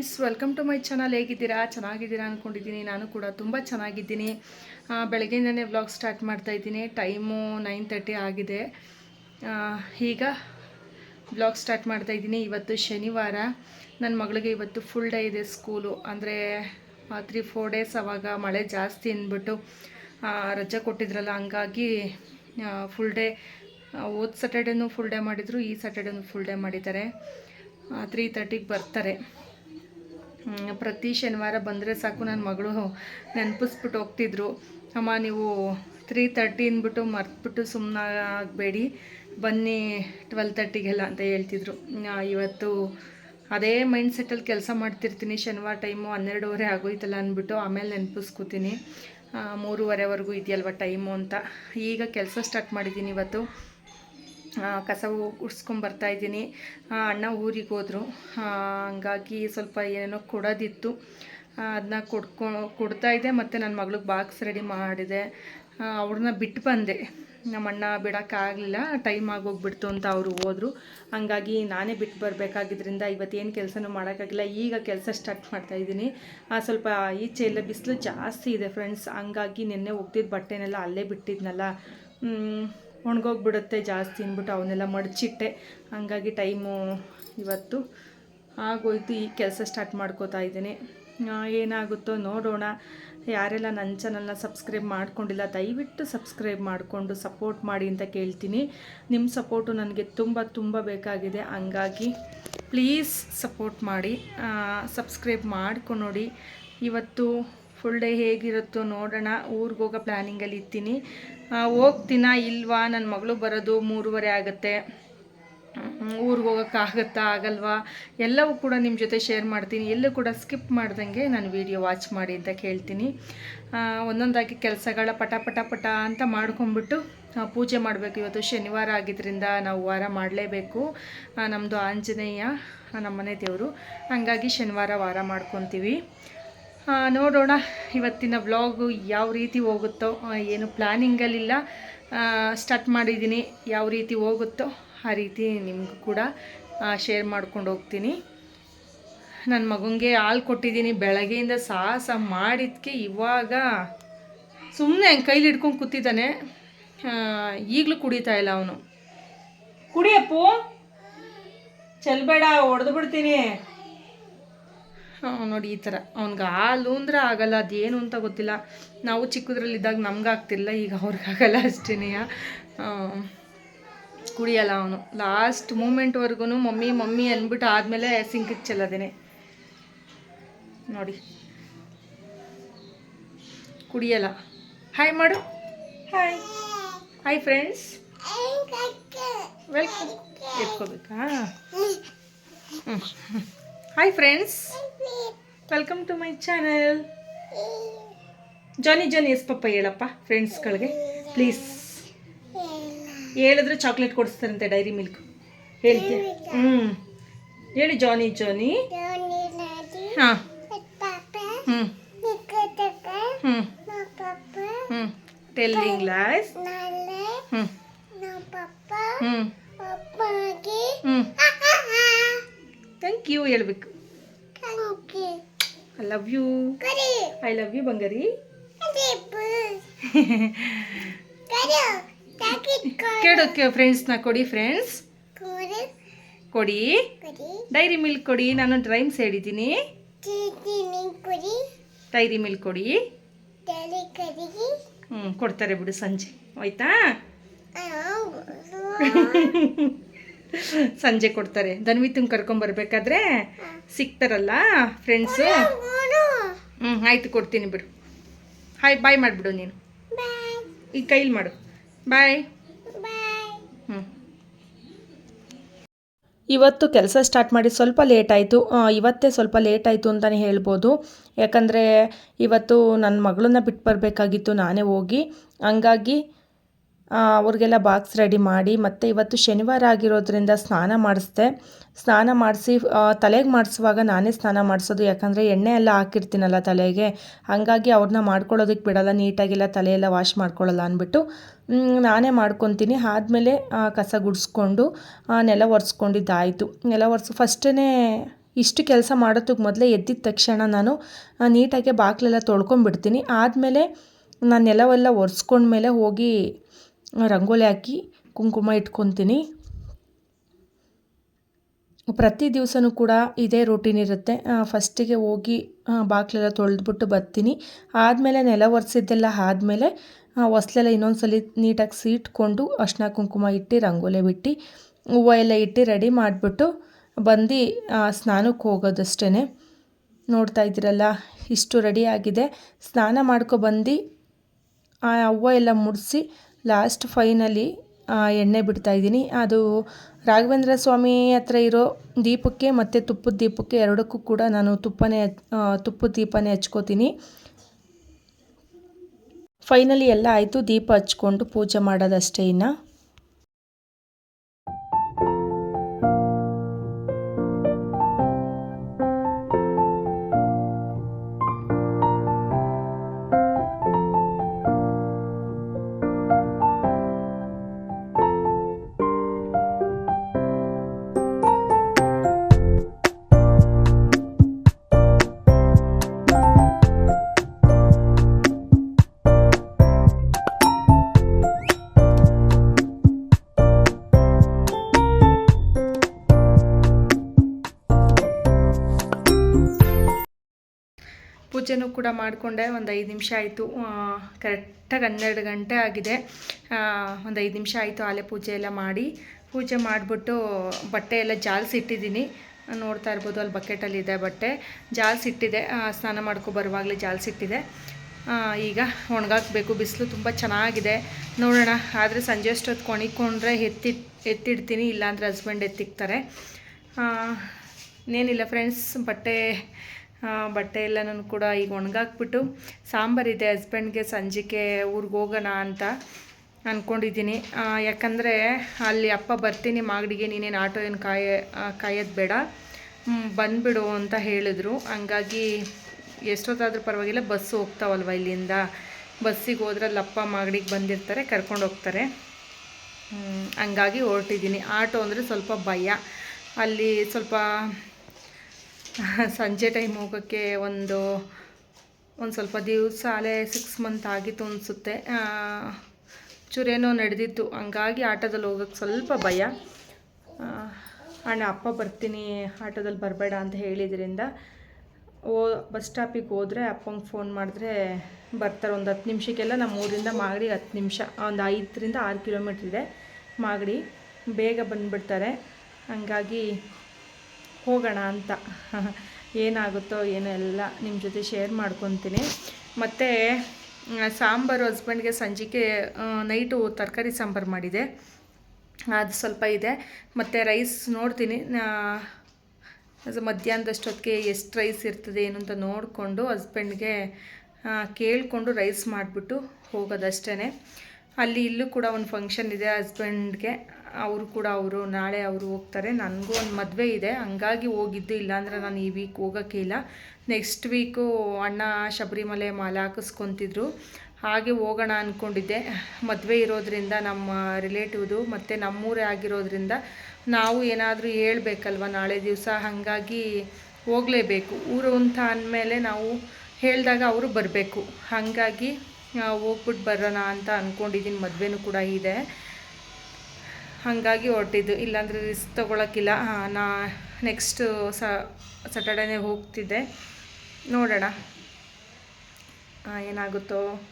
Friends welcome to my channel ಹೇಗಿದ್ದೀರಾ? ಚೆನ್ನಾಗಿದ್ದೀರಾ ಅಂದ್ಕೊಂಡಿದ್ದೀನಿ ನಾನು ಕೂಡ ತುಂಬ ಚೆನ್ನಾಗಿದ್ದೀನಿ. ಬೆಳಗ್ಗೆಯಿಂದನೇ ವ್ಲಾಗ್ ಸ್ಟಾರ್ಟ್ ಮಾಡ್ತಾ ಇದ್ದೀನಿ. ಟೈಮು ನೈನ್ ತರ್ಟಿ ಆಗಿದೆ. ಈಗ ಬ್ಲಾಗ್ ಸ್ಟಾರ್ಟ್ ಮಾಡ್ತಾ ಇದ್ದೀನಿ. ಇವತ್ತು ಶನಿವಾರ. ನನ್ನ ಮಗಳಿಗೆ ಇವತ್ತು ಫುಲ್ ಡೇ ಇದೆ ಸ್ಕೂಲು ಅಂದರೆ ತ್ರೀ ಫೋರ್ ಡೇಸ್ ಅವಾಗ ಮಳೆ ಜಾಸ್ತಿ ಅಂದ್ಬಿಟ್ಟು ರಜೆ ಕೊಟ್ಟಿದ್ರಲ್ಲ, ಹಂಗಾಗಿ ಫುಲ್ ಡೇ ಹೋದ ಸ್ಯಾಟರ್ಡೇನೂ ಫುಲ್ ಡೇ ಮಾಡಿದರು, ಈ ಸ್ಯಾಟರ್ಡೇನೂ ಫುಲ್ ಡೇ ಮಾಡಿದ್ದಾರೆ. ತ್ರೀ ತರ್ಟಿಗೆ ಬರ್ತಾರೆ. ಪ್ರತಿ ಶನಿವಾರ ಬಂದರೆ ಸಾಕು ನನ್ನ ಮಗಳು ನೆನಪಿಸ್ಬಿಟ್ಟು ಹೋಗ್ತಿದ್ರು. ಅಮ್ಮ, ನೀವು ತ್ರೀ ತರ್ಟಿ ಅಂದ್ಬಿಟ್ಟು ಮರ್ತ್ಬಿಟ್ಟು ಸುಮ್ಮನೆ ಆಗಬೇಡಿ. ಬನ್ನಿ ಟ್ವೆಲ್ ತರ್ಟಿಗೆಲ್ಲ ಅಂತ ಹೇಳ್ತಿದ್ರು. ಇವತ್ತು ಅದೇ ಮೈಂಡ್ ಸೆಟ್ಟಲ್ಲಿ ಕೆಲಸ ಮಾಡ್ತಿರ್ತೀನಿ. ಶನಿವಾರ ಟೈಮು ಹನ್ನೆರಡುವರೆ ಆಗೋಯ್ತಲ್ಲ ಅಂದ್ಬಿಟ್ಟು ಆಮೇಲೆ ನೆನಪಿಸ್ಕೋತೀನಿ. ಮೂರುವರೆವರೆಗೂ ಇದೆಯಲ್ವ ಟೈಮು ಅಂತ. ಈಗ ಕೆಲಸ ಸ್ಟಾರ್ಟ್ ಮಾಡಿದ್ದೀನಿ ಇವತ್ತು. ಕಸ ಬರ್ತಾ ಇದ್ದೀನಿ. ಅಣ್ಣ ಊರಿಗೆ ಹೋದರು. ಹಂಗಾಗಿ ಸ್ವಲ್ಪ ಏನೋ ಕೊಡೋದಿತ್ತು. ಅದನ್ನ ಕೊಡ್ಕೊ, ಕೊಡ್ತಾ ಇದ್ದೆ, ಮತ್ತು ನನ್ನ ಮಗಳಿಗೆ ಬಾಕ್ಸ್ ರೆಡಿ ಮಾಡಿದೆ. ಅವ್ರನ್ನ ಬಿಟ್ಟು ಬಂದೆ. ನಮ್ಮ ಅಣ್ಣ ಬಿಡೋಕ್ಕಾಗಲಿಲ್ಲ ಟೈಮ್ ಆಗೋಗ್ಬಿಡ್ತು ಅಂತ ಅವರು ಹೋದರು. ಹಂಗಾಗಿ ನಾನೇ ಬಿಟ್ಟು ಬರಬೇಕಾಗಿದ್ದರಿಂದ ಇವತ್ತೇನು ಕೆಲಸನೂ ಮಾಡೋಕ್ಕಾಗಿಲ್ಲ. ಈಗ ಕೆಲಸ ಸ್ಟಾರ್ಟ್ ಮಾಡ್ತಾ ಇದ್ದೀನಿ. ಸ್ವಲ್ಪ ಈಚೆ ಎಲ್ಲ ಬಿಸಿಲು ಜಾಸ್ತಿ ಇದೆ ಫ್ರೆಂಡ್ಸ್ ಹಂಗಾಗಿ ನಿನ್ನೆ ಹೋಗ್ತಿದ್ದ ಬಟ್ಟೆನೆಲ್ಲ ಅಲ್ಲೇ ಬಿಟ್ಟಿದ್ನಲ್ಲ. ಒಣಗೋಗ್ಬಿಡುತ್ತೆ ಜಾಸ್ತಿ ಅಂದ್ಬಿಟ್ಟು ಅವನ್ನೆಲ್ಲ ಮಡಚಿಟ್ಟೆ. ಹಂಗಾಗಿ ಟೈಮು ಇವತ್ತು ಆಗೋಯ್ತು, ಈ ಕೆಲಸ ಸ್ಟಾರ್ಟ್ ಮಾಡ್ಕೋತಾ ಇದ್ದೀನಿ. ಏನಾಗುತ್ತೋ ನೋಡೋಣ. ಯಾರೆಲ್ಲ ನನ್ನ ಚಾನಲ್ನ ಸಬ್ಸ್ಕ್ರೈಬ್ ಮಾಡ್ಕೊಂಡಿಲ್ಲ, ದಯವಿಟ್ಟು ಸಬ್ಸ್ಕ್ರೈಬ್ ಮಾಡಿಕೊಂಡು ಸಪೋರ್ಟ್ ಮಾಡಿ ಅಂತ ಕೇಳ್ತೀನಿ. ನಿಮ್ಮ ಸಪೋರ್ಟು ನನಗೆ ತುಂಬ ತುಂಬ ಬೇಕಾಗಿದೆ. ಹಂಗಾಗಿ ಪ್ಲೀಸ್ ಸಪೋರ್ಟ್ ಮಾಡಿ. ಸಬ್ಸ್ಕ್ರೈಬ್ ಮಾಡ್ಕೊಂಡು ನೋಡಿ. ಇವತ್ತು ಫುಲ್ ಡೇ ಹೇಗಿರುತ್ತೋ ನೋಡೋಣ. ಊರಿಗೆ ಹೋಗೋ ಪ್ಲ್ಯಾನಿಂಗಲ್ಲಿ ಇರ್ತೀನಿ ಹೋಗ್ತೀನ ಇಲ್ವಾ? ನನ್ನ ಮಗಳು ಬರೋದು ಮೂರುವರೆ ಆಗುತ್ತೆ. ಊರಿಗೆ ಹೋಗೋಕ್ಕಾಗತ್ತಾ ಆಗಲ್ವಾ? ಎಲ್ಲವೂ ಕೂಡ ನಿಮ್ಮ ಜೊತೆ ಶೇರ್ ಮಾಡ್ತೀನಿ. ಎಲ್ಲೂ ಕೂಡ ಸ್ಕಿಪ್ ಮಾಡ್ದಂಗೆ ನಾನು ವಿಡಿಯೋ ವಾಚ್ ಮಾಡಿ ಅಂತ ಕೇಳ್ತೀನಿ. ಒಂದೊಂದಾಗಿ ಕೆಲಸಗಳ ಪಟ ಪಟ ಪಟ ಅಂತ ಮಾಡ್ಕೊಂಬಿಟ್ಟು ಪೂಜೆ ಮಾಡಬೇಕು. ಇವತ್ತು ಶನಿವಾರ ಆಗಿದ್ದರಿಂದ ನಾವು ವಾರ ಮಾಡಲೇಬೇಕು. ನಮ್ಮದು ಆಂಜನೇಯ ನಮ್ಮನೆ ದೇವರು. ಹಂಗಾಗಿ ಶನಿವಾರ ವಾರ ಮಾಡ್ಕೊತೀವಿ. ನೋಡೋಣ ಇವತ್ತಿನ ವ್ಲಾಗು ಯಾವ ರೀತಿ ಹೋಗುತ್ತೋ ಏನು ಪ್ಲ್ಯಾನಿಂಗಲ್ಲಿಲ್ಲ ಸ್ಟಾರ್ಟ್ ಮಾಡಿದ್ದೀನಿ ಯಾವ ರೀತಿ ಹೋಗುತ್ತೋ ಆ ರೀತಿ ನಿಮಗೂ ಕೂಡ ಶೇರ್ ಮಾಡ್ಕೊಂಡು ಹೋಗ್ತೀನಿ. ನನ್ನ ಮಗನಿಗೆ ಹಾಲು ಕೊಟ್ಟಿದ್ದೀನಿ, ಬೆಳಗ್ಗೆಯಿಂದ ಸಾಹಸ ಮಾಡಿದ್ಕೆ ಇವಾಗ ಸುಮ್ಮನೆ ಹಂಗೆ ಕೈಲಿ ಹಿಡ್ಕೊಂಡು ಕೂತಿದ್ದಾನೆ. ಈಗಲೂ ಕುಡಿತಾ ಇಲ್ಲ ಅವನು. ಕುಡಿಯಪ್ಪು? ಚೆಲ್ಬೇಡ ಹೊಡೆದು ಬಿಡ್ತೀನಿ. ನೋಡಿ ಈ ಥರ ಅವ್ನಿಗೆ ಹಾಲು ಅಂದ್ರೆ ಆಗಲ್ಲ ಅದೇನು ಅಂತ ಗೊತ್ತಿಲ್ಲ. ನಾವು ಚಿಕ್ಕದ್ರಲ್ಲಿದ್ದಾಗ ನಮ್ಗೆ ಆಗ್ತಿಲ್ಲ ಈಗ ಅವ್ರಿಗಾಗಲ್ಲ ಅಷ್ಟೇನೆಯ ಕುಡಿಯಲ್ಲ ಅವನು. ಲಾಸ್ಟ್ ಮೂಮೆಂಟ್ವರೆಗೂ ಮಮ್ಮಿ ಮಮ್ಮಿ ಅಂದ್ಬಿಟ್ಟು ಆದಮೇಲೆ ಸಿಂಕಿಗೆ ಚೆಲ್ಲದೇನೆ. ನೋಡಿ. ಕುಡಿಯಲ್ಲ. ಹಾಯ್ ಮಾಡು. ಹಾಯ್ ಹಾಯ್ ಫ್ರೆಂಡ್ಸ್ ವೆಲ್ಕಮ್ ಎತ್ಕೋಬೇಕಾ? ಹ್ಞೂ hi friends welcome to my channel johny johny yes papa ಹೇಳಪ್ಪ ಫ್ರೆಂಡ್ಸ್ಗಳಿಗೆ ಪ್ಲೀಸ್ ಹೇಳಿದ್ರೆ ಚಾಕ್ಲೇಟ್ ಕೊಡಿಸ್ತಾರಂತೆ ಡೈರಿ ಮಿಲ್ಕ್ ಹೇಳ್ತೀಯ ಹ್ಞೂ ಹೇಳಿ ಜಾನಿ ಜಾನಿ ಹಾಂ ಹ್ಞೂ ಹ್ಞೂ ಹ್ಞೂ ಟೆಲ್ಲಿಂಗ್ ಲಾಸ್ ಹ್ಞೂ ಹ್ಞೂ ಹ್ಞೂ ಥ್ಯಾಂಕ್ ಯು ಹೇಳ್ಬೇಕು. I love you I love you ಬಂಗಾರಿ. ಕೇಳೋಕೆ ಫ್ರೆಂಡ್ಸ್ನ ಕೊಡಿ ಫ್ರೆಂಡ್ಸ್ ಕೊಡಿ. ಡೈರಿ ಮಿಲ್ಕ್ ಕೊಡಿ, ನಾನು ಡ್ರೈಮ್ಸ್ ಹೇಳಿದ್ದೀನಿ. ಡೈರಿ ಮಿಲ್ಕ್ ಕೊಡಿ. ಹ್ಞೂ ಕೊಡ್ತಾರೆ ಬಿಡು ಸಂಜೆ, ಆಯ್ತಾ? ಸಂಜೆ ಕೊಡ್ತಾರೆ. ಧನ್ವಿತಂಗೆ ಕರ್ಕೊಂಬರ್ಬೇಕಾದ್ರೆ ಸಿಗ್ತಾರಲ್ಲ ಫ್ರೆಂಡ್ಸು ಹ್ಞೂ ಆಯ್ತು ಕೊಡ್ತೀನಿ ಬಿಡು. ಹಾಯ್ ಬಾಯ್ ಮಾಡಿಬಿಡು ನೀನು. ಈ ಕೈಲಿ ಮಾಡು. ಬಾಯ್ ಹ್ಞೂ ಇವತ್ತು ಕೆಲಸ ಸ್ಟಾರ್ಟ್ ಮಾಡಿ ಸ್ವಲ್ಪ ಲೇಟ್ ಆಯಿತು. ಇವತ್ತೇ ಸ್ವಲ್ಪ ಲೇಟ್ ಆಯಿತು ಅಂತಲೇ ಹೇಳ್ಬೋದು. ಯಾಕಂದರೆ ಇವತ್ತು ನನ್ನ ಮಗಳನ್ನ ಬಿಟ್ಟು ಬರಬೇಕಾಗಿತ್ತು ನಾನೇ ಹೋಗಿ. ಹಂಗಾಗಿ ಅವ್ರಿಗೆಲ್ಲ ಬಾಕ್ಸ್ ರೆಡಿ ಮಾಡಿ ಮತ್ತು ಇವತ್ತು ಶನಿವಾರ ಆಗಿರೋದ್ರಿಂದ ಸ್ನಾನ ಮಾಡಿಸ್ದೆ. ಸ್ನಾನ ಮಾಡಿಸಿ ತಲೆಗೆ ಮಾಡಿಸುವಾಗ ನಾನೇ ಸ್ನಾನ ಮಾಡಿಸೋದು. ಯಾಕಂದರೆ ಎಣ್ಣೆ ಎಲ್ಲ ಹಾಕಿರ್ತೀನಲ್ಲ ತಲೆಗೆ. ಹಾಗಾಗಿ ಅವ್ರನ್ನ ಮಾಡ್ಕೊಳ್ಳೋದಕ್ಕೆ ಬಿಡೋಲ್ಲ, ನೀಟಾಗೆಲ್ಲ ತಲೆಯೆಲ್ಲ ವಾಶ್ ಮಾಡ್ಕೊಳ್ಳಲ್ಲ ಅಂದ್ಬಿಟ್ಟು. ನಾನೇ ಮಾಡ್ಕೊತೀನಿ. ಆದಮೇಲೆ ಕಸ ಗುಡಿಸ್ಕೊಂಡು ನೆಲ ಒರೆಸ್ಕೊಂಡಿದ್ದಾಯಿತು. ನೆಲ ಒರೆಸ್ ಫಸ್ಟೇ ಇಷ್ಟು ಕೆಲಸ ಮಾಡೋದಕ್ಕೆ ಮೊದಲೇ ಎದ್ದಿದ ತಕ್ಷಣ ನಾನು ನೀಟಾಗೆ ನೀಟಾಗಿ ಬಾಗಿಲೆಲ್ಲ ತೊಳ್ಕೊಂಬಿಡ್ತೀನಿ ಆದಮೇಲೆ ನಾನು ನೆಲವೆಲ್ಲ ಒರೆಸ್ಕೊಂಡ್ಮೇಲೆ ಹೋಗಿ ರಂಗೋಲಿ ಹಾಕಿ ಕುಂಕುಮ ಇಟ್ಕೊತೀನಿ. ಪ್ರತಿ ದಿವಸನೂ ಕೂಡ ಇದೇ ರೂಟೀನ್ ಇರುತ್ತೆ. ಫಸ್ಟಿಗೆ ಹೋಗಿ ಬಾಗಿಲೆಲ್ಲ ತೊಳೆದ್ಬಿಟ್ಟು ಬರ್ತೀನಿ. ಆದಮೇಲೆ ನೆಲ ಒರೆಸಿದ್ದೆಲ್ಲ ಆದಮೇಲೆ ಹೊಸ್ಲೆಲ್ಲ ಇನ್ನೊಂದ್ಸಲಿ ನೀಟಾಗಿ ಸೀಟ್ಕೊಂಡು ಅರ್ಶಿನ ಕುಂಕುಮ ಇಟ್ಟು ರಂಗೋಲಿ ಬಿಟ್ಟು, ಹೂವು ಎಲ್ಲ ಇಟ್ಟು ರೆಡಿ ಮಾಡಿಬಿಟ್ಟು ಬಂದು ಸ್ನಾನಕ್ಕೆ ಹೋಗೋದಷ್ಟೇ ನೋಡ್ತಾ ಇದ್ದೀರಲ್ಲ, ಇಷ್ಟು ರೆಡಿ ಆಗಿದೆ. ಸ್ನಾನ ಮಾಡ್ಕೊಬಂದು ಆ, ಹೂವು ಎಲ್ಲ ಮುಡಿಸಿ ಲಾಸ್ಟ್ ಫೈನಲಿ ಎಣ್ಣೆ ಬಿಡ್ತಾ ಇದ್ದೀನಿ. ಅದು ರಾಘವೇಂದ್ರ ಸ್ವಾಮಿ ಹತ್ರ ಇರೋ ದೀಪಕ್ಕೆ ಮತ್ತು ತುಪ್ಪದ ದೀಪಕ್ಕೆ ಎರಡಕ್ಕೂ ಕೂಡ ನಾನು ತುಪ್ಪನೇ ತುಪ್ಪದ ದೀಪನೇ ಹಚ್ಕೋತೀನಿ. ಫೈನಲಿ ಎಲ್ಲ ಆಯಿತು. ದೀಪ ಹಚ್ಕೊಂಡು ಪೂಜೆ ಮಾಡೋದಷ್ಟೇ ಇನ್ನು. ಕೂಡ ಮಾಡಿಕೊಂಡೆ, ಒಂದು ಐದು ನಿಮಿಷ ಆಯಿತು. ಕರೆಕ್ಟಾಗಿ ಹನ್ನೆರಡು ಗಂಟೆ ಆಗಿದೆ. ಒಂದು ಐದು ನಿಮಿಷ ಆಯಿತು ಆಲೆ ಪೂಜೆ ಎಲ್ಲ ಮಾಡಿ. ಪೂಜೆ ಮಾಡಿಬಿಟ್ಟು ಬಟ್ಟೆ ಎಲ್ಲ ಜಾಲ್ಸಿ ಇಟ್ಟಿದ್ದೀನಿ. ನೋಡ್ತಾ ಇರ್ಬೋದು ಅಲ್ಲಿ ಬಕೆಟಲ್ಲಿದೆ ಬಟ್ಟೆ. ಜಾಲ್ಸಿ ಇಟ್ಟಿದೆ. ಸ್ನಾನ ಮಾಡ್ಕೊ ಬರುವಾಗಲೇ ಜಾಲ್ಸಿ ಇಟ್ಟಿದೆ. ಈಗ ಒಣಗಾಕಬೇಕು. ಬಿಸಿಲು ತುಂಬ ಚೆನ್ನಾಗಿದೆ. ನೋಡೋಣ. ಆದರೆ ಸಂಜೆ ಅಷ್ಟೊತ್ತು ಕೊಣಿಕೊಂಡ್ರೆ ಎತ್ತಿ, ಎತ್ತಿಡ್ತೀನಿ. ಇಲ್ಲಾಂದರೆ ಹಸ್ಬೆಂಡ್ ಎತ್ತಿಕ್ತಾರೆ. ಇನ್ನೇನಿಲ್ಲ ಫ್ರೆಂಡ್ಸ್. ಬಟ್ಟೆ ಬಟ್ಟೆ ಎಲ್ಲನೂ ಕೂಡ ಈಗ ಒಣಗಾಕ್ಬಿಟ್ಟು ಸಾಂಬಾರಿದೆ ಹಸ್ಬೆಂಡ್ಗೆ ಸಂಜೆಗೆ ಊರಿಗೆ ಹೋಗೋಣ ಅಂತ ಅಂದ್ಕೊಂಡಿದ್ದೀನಿ ಯಾಕಂದರೆ ಅಲ್ಲಿ ಅಪ್ಪ ಬರ್ತೀನಿ, ಮಾಗಡಿಗೆ ನೀನೇನು ಆಟೋ ಏನು ಕಾಯ ಕಾಯೋದು ಬೇಡ. ಬಂದುಬಿಡು ಅಂತ ಹೇಳಿದ್ರು. ಹಂಗಾಗಿ ಎಷ್ಟೊತ್ತಾದರೂ ಪರವಾಗಿಲ್ಲ ಬಸ್ಸು ಹೋಗ್ತಾವಲ್ವ ಇಲ್ಲಿಂದ? ಬಸ್ಸಿಗೆ ಹೋದ್ರೆ ಅಲ್ಲಿ ಅಪ್ಪ ಮಾಗಡಿಗೆ ಬಂದಿರ್ತಾರೆ, ಕರ್ಕೊಂಡು ಹೋಗ್ತಾರೆ. ಹಂಗಾಗಿ ಹೊರಟಿದ್ದೀನಿ. ಆಟೋ ಅಂದರೆ ಸ್ವಲ್ಪ ಭಯ. ಅಲ್ಲಿ ಸ್ವಲ್ಪ ಸಂಜೆ ಟೈಮ್ ಹೋಗೋಕ್ಕೆ ಒಂದು ಒಂದು ಸ್ವಲ್ಪ ದಿವಸ ಅಲ್ಲೇ ಸಿಕ್ಸ್ ಮಂತ್ ಆಗಿತ್ತು ಅನಿಸುತ್ತೆ. ಚೂರೇನೋ ನಡೆದಿತ್ತು. ಹಂಗಾಗಿ ಆಟೋದಲ್ಲಿ ಹೋಗೋಕ್ಕೆ ಸ್ವಲ್ಪ ಭಯ. ಅಣ್ಣ, ಅಪ್ಪ ಬರ್ತೀನಿ, ಆಟೋದಲ್ಲಿ ಬರಬೇಡ ಅಂತ ಹೇಳಿದ್ರಿಂದ ಓ, ಬಸ್ ಸ್ಟಾಪಿಗೆ ಹೋದರೆ ಅಪ್ಪಂಗೆ ಫೋನ್ ಮಾಡಿದ್ರೆ ಬರ್ತಾರೆ. ಒಂದು ಹತ್ತು ನಿಮಿಷಕ್ಕೆಲ್ಲ ನಮ್ಮ ಊರಿಂದ ಮಾಗಡಿ ಹತ್ತು ನಿಮಿಷ, ಒಂದು ಐದರಿಂದ ಆರು ಕಿಲೋಮೀಟ್ರ್ ಇದೆ ಮಾಗಡಿ. ಬೇಗ ಬಂದುಬಿಡ್ತಾರೆ. ಹಂಗಾಗಿ ಹೋಗೋಣ ಅಂತ. ಏನಾಗುತ್ತೋ ಏನೆಲ್ಲ ನಿಮ್ಮ ಜೊತೆ ಶೇರ್ ಮಾಡ್ಕೊತೀನಿ. ಮತ್ತು ಸಾಂಬಾರು ಹಸ್ಬೆಂಡ್ಗೆ ಸಂಜೆಗೆ ನೈಟು ತರಕಾರಿ ಸಾಂಬಾರು ಮಾಡಿದೆ. ಅದು ಸ್ವಲ್ಪ ಇದೆ. ಮತ್ತು ರೈಸ್ ನೋಡ್ತೀನಿ. ಮಧ್ಯಾಹ್ನದಷ್ಟೊತ್ತಿಗೆ ಎಷ್ಟು ರೈಸ್ ಇರ್ತದೆ, ಏನು ಅಂತ ನೋಡಿಕೊಂಡು ಹಸ್ಬೆಂಡ್ಗೆ ಕೇಳಿಕೊಂಡು ರೈಸ್ ಮಾಡಿಬಿಟ್ಟು ಹೋಗೋದಷ್ಟೇ ಅಲ್ಲಿ ಇಲ್ಲೂ ಕೂಡ ಒಂದು ಫಂಕ್ಷನ್ ಇದೆ ಹಸ್ಬೆಂಡ್ಗೆ ಅವರು ಕೂಡ ಅವರು, ನಾಳೆ ಅವರು ಹೋಗ್ತಾರೆ. ನನಗೂ ಒಂದು ಮದುವೆ ಇದೆ. ಹಂಗಾಗಿ ಹೋಗಿದ್ದು ಇಲ್ಲಾಂದರೆ ನಾನು ಈ ವೀಕ್ ಹೋಗೋಕ್ಕೆ ಇಲ್ಲ. ನೆಕ್ಸ್ಟ್ ವೀಕು ಅಣ್ಣ ಶಬರಿಮಲೆ ಮಾಲೆ ಹಾಕಿಸ್ಕೊತಿದ್ರು. ಹಾಗೆ ಹೋಗೋಣ ಅಂದ್ಕೊಂಡಿದ್ದೆ ಮದುವೆ ಇರೋದ್ರಿಂದ ನಮ್ಮ ರಿಲೇಟಿವ್ದು ಮತ್ತು ನಮ್ಮೂರೇ ಆಗಿರೋದ್ರಿಂದ ನಾವು ಏನಾದರೂ ಹೇಳಬೇಕಲ್ವ ನಾಳೆ ದಿವಸ? ಹಾಗಾಗಿ ಹೋಗಲೇಬೇಕು. ಊರು ಅಂತ ಅಂದಮೇಲೆ ನಾವು ಹೇಳಿದಾಗ ಅವರು ಬರಬೇಕು. ಹಾಗಾಗಿ ಹೋಗ್ಬಿಟ್ಟು ಬರೋಣ ಅಂತ ಅಂದ್ಕೊಂಡಿದ್ದೀನಿ ಮದುವೆನೂ ಕೂಡ ಇದೆ. ಹಾಗಾಗಿ ಹೊರಟಿದ್ದು. ಇಲ್ಲಾಂದರೆ ರಿಸ್ಕ್ ತೊಗೊಳಕ್ಕಿಲ್ಲ ನಾ ನೆಕ್ಸ್ಟು ಸಟರ್ಡೇನೇ ಹೋಗ್ತಿದ್ದೆ. ನೋಡೋಣ. ಏನಾಗುತ್ತೋ.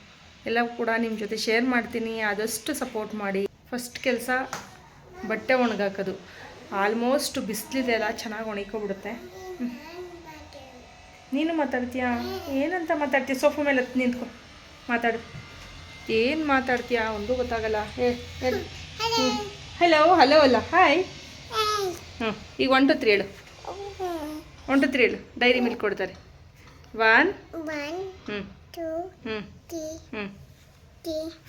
ಎಲ್ಲ ಕೂಡ ನಿಮ್ಮ ಜೊತೆ ಶೇರ್ ಮಾಡ್ತೀನಿ. ಆದಷ್ಟು ಸಪೋರ್ಟ್ ಮಾಡಿ. ಫಸ್ಟ್ ಕೆಲಸ ಬಟ್ಟೆ ಒಣಗಾಕೋದು. ಆಲ್ಮೋಸ್ಟ್ ಬಿಸಿಲಿದೆ ಅಲ್ಲ, ಚೆನ್ನಾಗಿ ಒಣಗಿಕೊಬಿಡುತ್ತೆ. ನೀನು ಮಾತಾಡ್ತೀಯಾ? ಏನಂತ ಮಾತಾಡ್ತೀಯ? ಸೋಫಾ ಮೇಲೆ ಹತ್ತು ನಿಂತ್ಕೊ. ಮಾತಾಡು. ಏನು ಮಾತಾಡ್ತೀಯಾ? ಒಂದು ಗೊತ್ತಾಗಲ್ಲ. ಏ ಹಲೋ ಹಲೋ ಅಲ್ಲ. ಹಾಯ್ ಹ್ಞೂ ಈಗ ಒನ್ ಟು ತ್ರೀ ಹೇಳು. ಒನ್ ಟು ತ್ರೀ ಹೇಳು. ಡೈರಿ ಮಿಲ್ಕ್ ಕೊಡ್ತಾರೆ. ಒನ್ ಹ್ಞೂ ಹ್ಞೂ ಹ್ಞೂ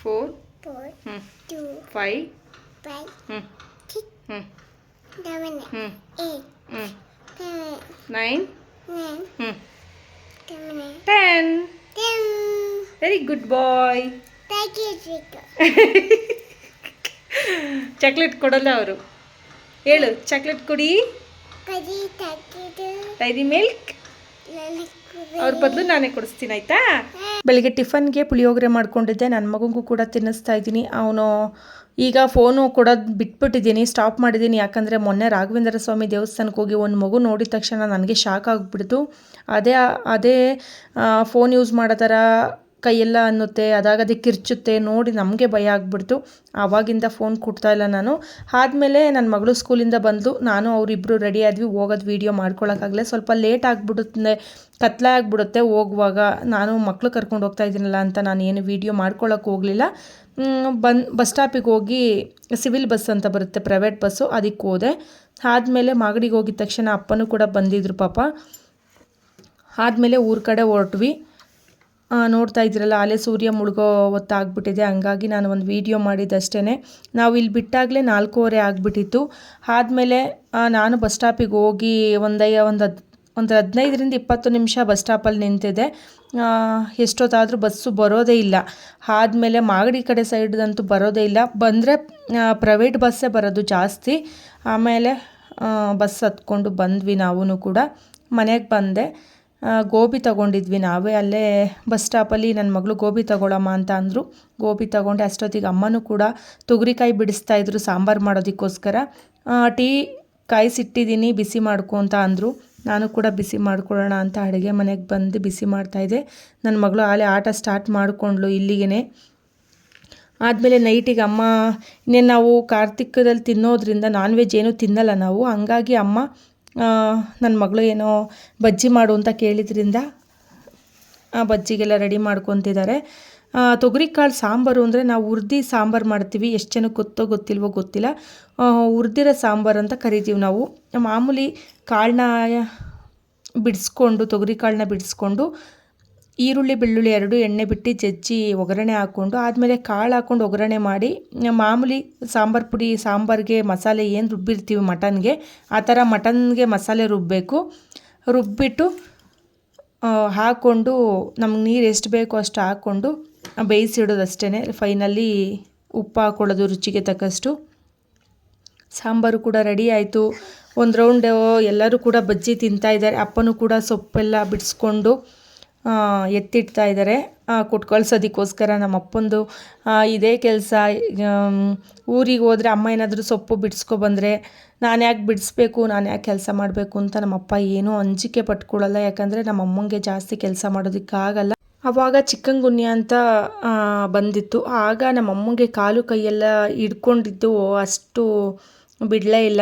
ಫೋರ್ ಹ್ಞೂ ಫೈವ್ ಹ್ಞೂ ಹ್ಞೂ ಹ್ಞೂ ಹ್ಞೂ ನೈನ್ ಹ್ಞೂ ten very good boy thank you Chico. Chocolate ಕೊಡಲ್ಲ ಅವರು. ಹೇಳು ಚಾಕ್ಲೇಟ್ ಕೊಡಿ. Dairy milk. ಅವ್ರ ಬದಲು ನಾನೇ ಕೊಡಿಸ್ತೀನಿ ಆಯ್ತಾ? ಬೆಳಿಗ್ಗೆ ಟಿಫನ್ಗೆ ಪುಳಿಯೋಗರೆ ಮಾಡ್ಕೊಂಡಿದ್ದೆ ನನ್ನ ಮಗುಗೂ ಕೂಡ ತಿನ್ನಿಸ್ತಾ ಇದ್ದೀನಿ. ಅವನು ಈಗ ಫೋನು ಕೊಡೋದು ಬಿಟ್ಬಿಟ್ಟಿದ್ದೀನಿ ಸ್ಟಾಪ್ ಮಾಡಿದ್ದೀನಿ. ಯಾಕಂದರೆ ಮೊನ್ನೆ ರಾಘವೇಂದ್ರ ಸ್ವಾಮಿ ದೇವಸ್ಥಾನಕ್ಕೆ ಹೋಗಿ ಒಂದು ಮಗು ನೋಡಿದ ತಕ್ಷಣ ನನಗೆ ಶಾಕ್ ಆಗಿಬಿಡ್ತು. ಅದೇ ಅದೇ ಫೋನ್ ಯೂಸ್ ಮಾಡೋ ಥರ ಕೈಯೆಲ್ಲ ಅನ್ನುತ್ತೆ, ಅದಾಗದೆ ಕಿರ್ಚುತ್ತೆ ನೋಡಿ ನಮಗೆ ಭಯ ಆಗ್ಬಿಡ್ತು. ಆವಾಗಿಂದ ಫೋನ್ ಕೊಡ್ತಾ ಇಲ್ಲ ನಾನು. ಆದಮೇಲೆ ನನ್ನ ಮಗಳು ಸ್ಕೂಲಿಂದ ಬಂದು ನಾನು ಅವರಿಬ್ಬರು ರೆಡಿ ಆದ್ವಿ ಹೋಗೋದು ವೀಡಿಯೋ ಮಾಡ್ಕೊಳ್ಳೋಕ್ಕಾಗಲೇ ಸ್ವಲ್ಪ ಲೇಟ್ ಆಗಿಬಿಡುತ್ತೆ ಕತ್ಲೆ ಆಗಿಬಿಡುತ್ತೆ ಹೋಗುವಾಗ. ನಾನು ಮಕ್ಕಳು ಕರ್ಕೊಂಡು ಹೋಗ್ತಾ ಇದ್ದೀನಲ್ಲ ಅಂತ ನಾನು ಏನು ವೀಡಿಯೋ ಮಾಡ್ಕೊಳ್ಳೋಕೆ ಹೋಗಲಿಲ್ಲ. ಬಂದು ಬಸ್ ಸ್ಟಾಪಿಗೆ ಹೋಗಿ ಸಿವಿಲ್ ಬಸ್ ಅಂತ ಬರುತ್ತೆ ಪ್ರೈವೇಟ್ ಬಸ್ಸು ಅದಕ್ಕೆ ಹೋದೆ. ಆದಮೇಲೆ ಮಾಗಡಿಗೆ ಹೋಗಿದ ತಕ್ಷಣ ಅಪ್ಪನೂ ಕೂಡ ಬಂದಿದ್ರು ಪಾಪ. ಆದಮೇಲೆ ಊರ ಕಡೆ ಹೊರಟ್ವಿ. ನೋಡ್ತಾ ಇದ್ದೀರಲ್ಲ, ಅಲೆ ಸೂರ್ಯ ಮುಳುಗೋ ಹೊತ್ತಾಗ್ಬಿಟ್ಟಿದೆ ಹಂಗಾಗಿ ನಾನು ಒಂದು ವೀಡಿಯೋ ಮಾಡಿದ್ದಷ್ಟೇ ನಾವು ಇಲ್ಲಿ ಬಿಟ್ಟಾಗಲೇ ನಾಲ್ಕೂವರೆ ಆಗಿಬಿಟ್ಟಿತ್ತು. ಆದಮೇಲೆ ನಾನು ಬಸ್ ಸ್ಟಾಪಿಗೆ ಹೋಗಿ ಒಂದಯ್ಯ ಒಂದು ಹದ್, ಒಂದು ಹದಿನೈದರಿಂದ ಇಪ್ಪತ್ತು ನಿಮಿಷ ಬಸ್ ಸ್ಟಾಪಲ್ಲಿ ನಿಂತಿದೆ ಎಷ್ಟೊತ್ತಾದರೂ ಬಸ್ಸು ಬರೋದೇ ಇಲ್ಲ. ಆದಮೇಲೆ ಮಾಗಡಿ ಕಡೆ ಸೈಡ್ದಂತೂ ಬರೋದೇ ಇಲ್ಲ. ಬಂದರೆ ಪ್ರೈವೇಟ್ ಬಸ್ಸೇ ಬರೋದು ಜಾಸ್ತಿ. ಆಮೇಲೆ ಬಸ್ ಹತ್ಕೊಂಡು ಬಂದ್ವಿ ನಾವೂ ಕೂಡ. ಮನೆಗೆ ಬಂದೆ. ಗೋಬಿ ತಗೊಂಡಿದ್ವಿ ನಾವೇ. ಅಲ್ಲೇ ಬಸ್ ಸ್ಟಾಪಲ್ಲಿ ನನ್ನ ಮಗಳು ಗೋಬಿ ತಗೊಳಮ್ಮ ಅಂತ ಅಂದರು. ಗೋಬಿ ತಗೊಂಡೆ. ಅಷ್ಟೊತ್ತಿಗೆ ಅಮ್ಮನೂ ಕೂಡ ತೊಗರಿಕಾಯಿ ಬಿಡಿಸ್ತಾ ಇದ್ರು ಸಾಂಬಾರು ಮಾಡೋದಕ್ಕೋಸ್ಕರ. ಟೀ ಕಾಯಿಸಿಟ್ಟಿದ್ದೀನಿ ಬಿಸಿ ಮಾಡ್ಕೊ ಅಂತ ಅಂದರು. ನಾನು ಕೂಡ ಬಿಸಿ ಮಾಡ್ಕೊಳ್ಳೋಣ ಅಂತ ಅಡುಗೆ ಮನೆಗೆ ಬಂದು ಬಿಸಿ ಮಾಡ್ತಾಯಿದ್ದೆ ನನ್ನ ಮಗಳು ಆಲೆ ಆಟ ಸ್ಟಾರ್ಟ್ ಮಾಡಿಕೊಂಡ್ಳು ಇಲ್ಲಿಗೆ ಆದಮೇಲೆ ನೈಟಿಗೆ ಅಮ್ಮ ಇನ್ನೇನು ನಾವು ಕಾರ್ತಿಕದಲ್ಲಿ ತಿನ್ನೋದ್ರಿಂದ ನಾನ್ ವೆಜ್ ಏನೂ ತಿನ್ನಲ್ಲ ನಾವು. ಹಂಗಾಗಿ ಅಮ್ಮ ನನ್ನ ಮಗಳು ಏನೋ ಬಜ್ಜಿ ಮಾಡು ಅಂತ ಕೇಳಿದ್ರಿಂದ ಆ ಬಜ್ಜಿಗೆಲ್ಲ ರೆಡಿ ಮಾಡ್ಕೊತಿದ್ದಾರೆ. ತೊಗರಿಕಾಳು ಸಾಂಬಾರು ಅಂದರೆ ನಾವು ಹುರ್ದಿ ಸಾಂಬಾರು ಮಾಡ್ತೀವಿ. ಎಷ್ಟು ಜನಕ್ಕೆ ಗೊತ್ತೋ ಗೊತ್ತಿಲ್ವೋ ಗೊತ್ತಿಲ್ಲ. ಹುರ್ದಿರೋ ಸಾಂಬಾರು ಅಂತ ಕರಿತೀವಿ ನಾವು. ಮಾಮೂಲಿ ಕಾಳನ್ನ ಬಿಡಿಸ್ಕೊಂಡು, ತೊಗರಿ ಕಾಳನ್ನ ಬಿಡಿಸ್ಕೊಂಡು ಈರುಳ್ಳಿ, ಬೆಳ್ಳುಳ್ಳಿ ಎರಡು ಎಣ್ಣೆ ಬಿಟ್ಟು ಜಜ್ಜಿ ಒಗ್ಗರಣೆ ಹಾಕ್ಕೊಂಡು ಆದಮೇಲೆ ಕಾಳು ಹಾಕ್ಕೊಂಡು ಒಗ್ಗರಣೆ ಮಾಡಿ, ಮಾಮೂಲಿ ಸಾಂಬಾರು ಪುಡಿ, ಸಾಂಬಾರಿಗೆ ಮಸಾಲೆ ಏನು ರುಬ್ಬಿರ್ತೀವಿ ಮಟನ್ಗೆ, ಆ ಥರ ಮಟನ್ಗೆ ಮಸಾಲೆ ರುಬ್ಬಬೇಕು ರುಬ್ಬಿಟ್ಟು ಹಾಕ್ಕೊಂಡು ನಮ್ಗೆ ನೀರು ಎಷ್ಟು ಬೇಕೋ ಅಷ್ಟು ಹಾಕ್ಕೊಂಡು ಬೇಯಿಸಿಡೋದು ಅಷ್ಟೇ ಫೈನಲ್ಲಿ ಉಪ್ಪು ಹಾಕ್ಕೊಳ್ಳೋದು ರುಚಿಗೆ ತಕ್ಕಷ್ಟು. ಸಾಂಬಾರು ಕೂಡ ರೆಡಿ ಆಯಿತು. ಒಂದು ರೌಂಡು ಎಲ್ಲರೂ ಕೂಡ ಬಜ್ಜಿ ತಿಂತಾಯಿದ್ದಾರೆ ಅಪ್ಪನೂ ಕೂಡ ಸೊಪ್ಪೆಲ್ಲ ಬಿಡಿಸ್ಕೊಂಡು ಎತ್ತಿಡ್ತಾ ಇದ್ದಾರೆ ಕೊಟ್ಟು ಕಳ್ಸೋದಕ್ಕೋಸ್ಕರ ನಮ್ಮ ಅಪ್ಪಂದು ಇದೇ ಕೆಲಸ. ಊರಿಗೆ ಹೋದರೆ ಅಮ್ಮ ಏನಾದರೂ ಸೊಪ್ಪು ಬಿಡಿಸ್ಕೊಬಂದರೆ ನಾನು ಯಾಕೆ ಬಿಡಿಸ್ಬೇಕು, ನಾನು ಯಾಕೆ ಕೆಲಸ ಮಾಡಬೇಕು ಅಂತ ನಮ್ಮಪ್ಪ ಏನೂ ಅಂಜಿಕೆ ಪಟ್ಕೊಳ್ಳಲ್ಲ ಯಾಕಂದರೆ ನಮ್ಮ ಅಮ್ಮಂಗೆ ಜಾಸ್ತಿ ಕೆಲಸ ಮಾಡೋದಕ್ಕಾಗಲ್ಲ. ಆವಾಗ ಚಿಕ್ಕಂಗುನ್ಯ ಅಂತ ಬಂದಿತ್ತು. ಆಗ ನಮ್ಮ ಅಮ್ಮಂಗೆ ಕಾಲು ಕೈಯೆಲ್ಲ ಹಿಡ್ಕೊಂಡಿದ್ದು ಅಷ್ಟು ಬಿಡಲೇ ಇಲ್ಲ.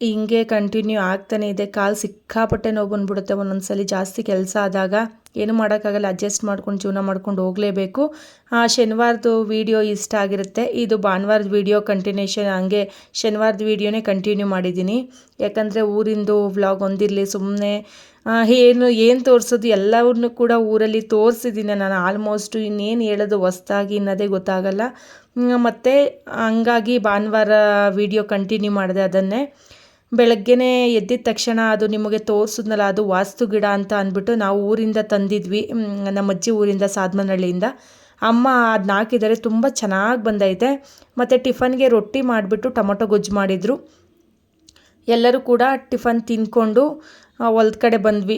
ಹಿಂಗೆ ಕಂಟಿನ್ಯೂ ಆಗ್ತಾನೆ ಇದೆ. ಕಾಲು ಸಿಕ್ಕಾಪಟ್ಟೆ ನೋವು ಬಂದ್ಬಿಡುತ್ತೆ. ಒಂದೊಂದು ಸಲ ಜಾಸ್ತಿ ಕೆಲಸ ಆದಾಗ ಏನು ಮಾಡೋಕ್ಕಾಗಲ್ಲ. ಅಡ್ಜಸ್ಟ್ ಮಾಡ್ಕೊಂಡು, ಜೀವನ ಮಾಡ್ಕೊಂಡು ಹೋಗಲೇಬೇಕು. ಶನಿವಾರದ್ದು ವಿಡಿಯೋ ಇಷ್ಟ ಆಗಿರುತ್ತೆ. ಇದು ಭಾನುವಾರದ ವೀಡಿಯೋ ಕಂಟಿನ್ಯೂಷನ್ ಹಂಗೆ ಶನಿವಾರದ ವೀಡಿಯೋನೇ ಕಂಟಿನ್ಯೂ ಮಾಡಿದ್ದೀನಿ. ಯಾಕಂದರೆ ಊರಿಂದು ವ್ಲಾಗ್ ಒಂದಿರಲಿ ಸುಮ್ಮನೆ ಏನು ಏನು ತೋರಿಸೋದು ಎಲ್ಲವನ್ನೂ ಕೂಡ ಊರಲ್ಲಿ ತೋರಿಸಿದ್ದೀನಿ ನಾನು. ಆಲ್ಮೋಸ್ಟು ಇನ್ನೇನು ಹೇಳೋದು ಹೊಸ್ದಾಗಿ ಅನ್ನೋದೇ ಗೊತ್ತಾಗಲ್ಲ. ಮತ್ತು ಹಂಗಾಗಿ ಭಾನುವಾರ ವಿಡಿಯೋ ಕಂಟಿನ್ಯೂ ಮಾಡಿದೆ ಅದನ್ನೇ. ಬೆಳಗ್ಗೆನೇ ಎದ್ದಿದ ತಕ್ಷಣ ಅದು ನಿಮಗೆ ತೋರಿಸಿದ್ನಲ್ಲ, ಅದು ವಾಸ್ತು ಗಿಡ ಅಂತ ಅಂದ್ಬಿಟ್ಟು ನಾವು ಊರಿಂದ ತಂದಿದ್ವಿ ನಮ್ಮ ಅಜ್ಜಿ ಊರಿಂದ ಸಾದ್ಮನಹಳ್ಳಿಯಿಂದ. ಅಮ್ಮ ಅದನ್ನ ಹಾಕಿದರೆ ತುಂಬ ಚೆನ್ನಾಗಿ ಬಂದೈತೆ. ಮತ್ತು ಟಿಫನ್ಗೆ ರೊಟ್ಟಿ ಮಾಡಿಬಿಟ್ಟು ಟೊಮೊಟೊ ಗೊಜ್ಜು ಮಾಡಿದರು. ಎಲ್ಲರೂ ಕೂಡ ಟಿಫನ್ ತಿಂದ್ಕೊಂಡು ಹೊಲ್ದ ಕಡೆ ಬಂದ್ವಿ.